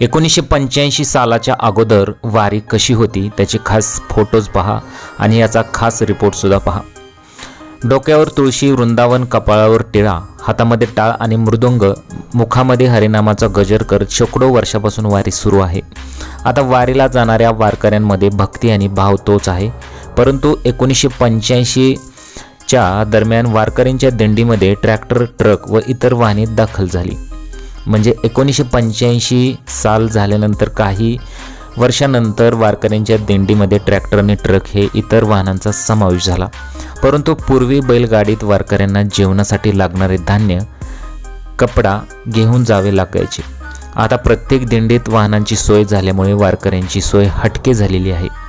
एकोणीसशे पंच्याऐंशी सालाच्या अगोदर वारी कशी होती त्याचे खास फोटोज पहा आणि याचा खास रिपोर्टसुद्धा पहा. डोक्यावर तुळशी वृंदावन कपाळावर टिळा हातामध्ये टाळ आणि मृदुंग मुखामध्ये हरिनामाचा गजर करत शेकडो वर्षापासून वारी सुरू आहे. आता वारीला जाणाऱ्या वारकऱ्यांमध्ये भक्ती आणि भाव तोच आहे. परंतु एकोणीसशे पंच्याऐंशीच्या दरम्यान वारकऱ्यांच्या दिंडीमध्ये ट्रॅक्टर ट्रक व इतर वाहने दाखल झाली. म्हणजे एकोणीसशे पंच्याऐंशी साल झाल्यानंतर काही वर्षानंतर वारकऱ्यांच्या दिंडीमध्ये ट्रॅक्टर आणि ट्रक हे इतर वाहनांचा समावेश झाला. परंतु पूर्वी बैलगाडीत वारकऱ्यांना जेवणासाठी लागणारे धान्य कपडा घेऊन जावे लागायचे. आता प्रत्येक दिंडीत वाहनांची सोय झाल्यामुळे वारकऱ्यांची सोय हटके झालेली आहे.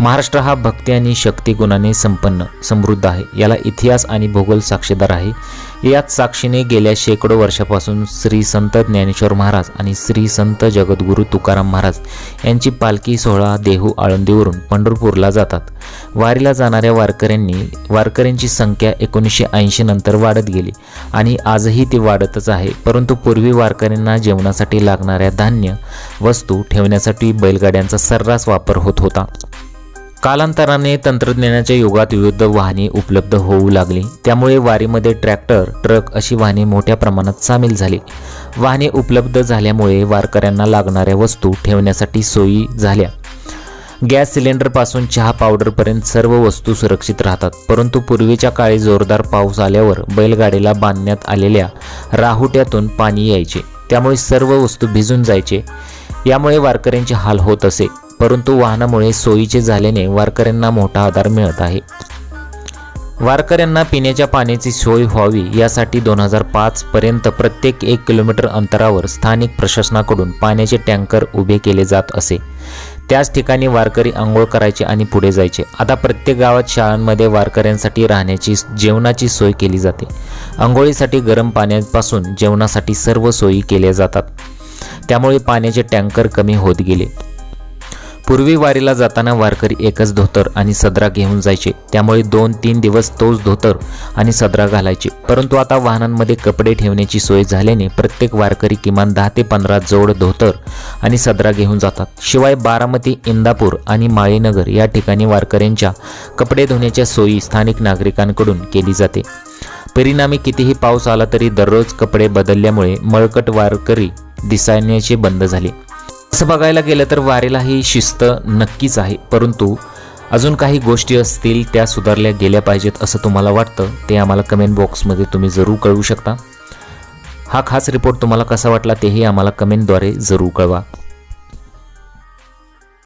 महाराष्ट्र हा भक्ती आणि शक्ती गुणाने संपन्न समृद्ध आहे. याला इतिहास आणि भूगोल साक्षीदार आहे. याच साक्षीने गेल्या शेकडो वर्षापासून श्री संत ज्ञानेश्वर महाराज आणि श्री संत जगद्गुरू तुकाराम महाराज यांची पालखी सोहळा देहू आळंदीवरून पंढरपूरला जातात. वारीला जाणाऱ्या वारकऱ्यांनी वारकऱ्यांची संख्या एकोणीसशे ऐंशी नंतर वाढत गेली आणि आजही ती वाढतच आहे. परंतु पूर्वी वारकऱ्यांना जेवणासाठी लागणाऱ्या धान्य वस्तू ठेवण्यासाठी बैलगाड्यांचा सर्रास वापर होत होता. कालांतराने तंत्रज्ञानाच्या युगात विविध वाहने उपलब्ध होऊ लागली. त्यामुळे वारीमध्ये ट्रॅक्टर ट्रक अशी वाहने मोठ्या प्रमाणात सामील झाली. वाहने उपलब्ध झाल्यामुळे वारकऱ्यांना लागणाऱ्या वस्तू ठेवण्यासाठी सोयी झाल्या. गॅस सिलेंडरपासून चहा पावडरपर्यंत सर्व वस्तू सुरक्षित राहतात. परंतु पूर्वीच्या काळी जोरदार पाऊस आल्यावर बैलगाडीला बांधण्यात आलेल्या राहुट्यातून पाणी यायचे. त्यामुळे सर्व वस्तू भिजून जायचे. यामुळे वारकऱ्यांचे हाल होत असे. परंतु वाहनामुळे सोयीचे झाल्याने वारकऱ्यांना मोठा आधार मिळत आहे. वारकऱ्यांना पिण्याच्या पाण्याची सोय व्हावी यासाठी दोन हजार पाचपर्यंत प्रत्येक एक किलोमीटर अंतरावर स्थानिक प्रशासनाकडून पाण्याचे टँकर उभे केले जात असे. त्याच ठिकाणी वारकरी आंघोळ करायचे आणि पुढे जायचे. आता प्रत्येक गावात शाळांमध्ये वारकऱ्यांसाठी राहण्याची जेवणाची सोय केली जाते. आंघोळीसाठी गरम पाण्यापासून जेवणासाठी सर्व सोयी केल्या जातात. त्यामुळे पाण्याचे टँकर कमी होत गेले. पूर्वी वारीला जाताना वारकरी एकच धोतर आणि सदरा घेऊन जायचे. त्यामुळे दोन तीन दिवस तोच धोतर आणि सदरा घालायचे. परंतु आता वाहनांमध्ये कपडे ठेवण्याची सोय झाल्याने प्रत्येक वारकरी किमान दहा ते पंधरा जोड धोतर आणि सदरा घेऊन जातात. शिवाय बारामती इंदापूर आणि माळीनगर या ठिकाणी वारकऱ्यांच्या कपडे धुण्याच्या सोयी स्थानिक नागरिकांकडून केली जाते. परिणामी कितीही पाऊस आला तरी दररोज कपडे बदलल्यामुळे मळकट वारकरी दिसायण्याचे बंद झाले. असं बघायला गेलं तर वारीला ही शिस्त नक्कीच आहे. परंतु अजून काही गोष्टी असतील त्या सुधारल्या गेल्या पाहिजेत असं तुम्हाला वाटतं ते आम्हाला कमेंट बॉक्समध्ये तुम्ही जरूर कळवू शकता. हा खास रिपोर्ट तुम्हाला कसा वाटला तेही आम्हाला कमेंटद्वारे जरूर कळवा.